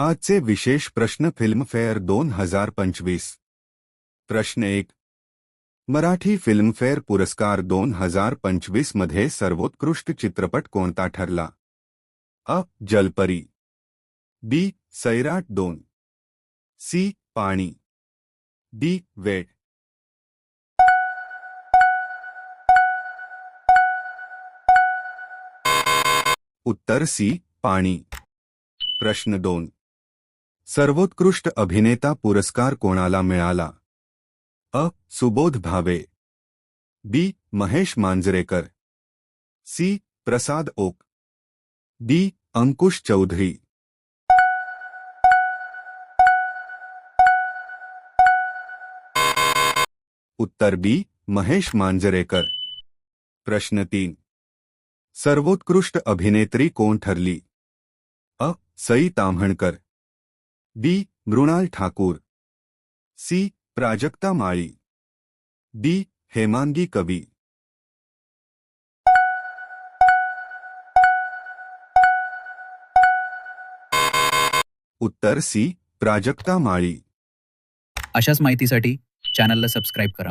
आजचे विशेष प्रश्न फिल्मफेअर दोन हज़ार पंचवीस प्रश्न एक। मराठी फिल्मफेअर पुरस्कार दोन हज़ार पंचवीस मध्ये सर्वोत्कृष्ट चित्रपट कोणता ठरला? अ. जलपरी. बी. सैराट दोन. सी. पाणी. डी. वेट उत्तर सी. पाणी. प्रश्न दोन. सर्वोत्कृष्ट अभिनेता पुरस्कार कोणाला मिळाला? अ. Subodh Bhave. B. Mahesh Manjrekar. C. Prasad Oak. D. Ankush Chaudhari. उत्तर बी. महेश मांजरेकर. प्रश्न तीन. सर्वोत्कृष्ट अभिनेत्री कोण ठरली? अ. Sai Tamhankar. B. Mrunal Thakur. C. Prajakta Mali D. Hemangi Kavi. उत्तर सी. प्राजक्ता माळी। अशाच माहितीसाठी चॅनलला सबस्क्राईब करा.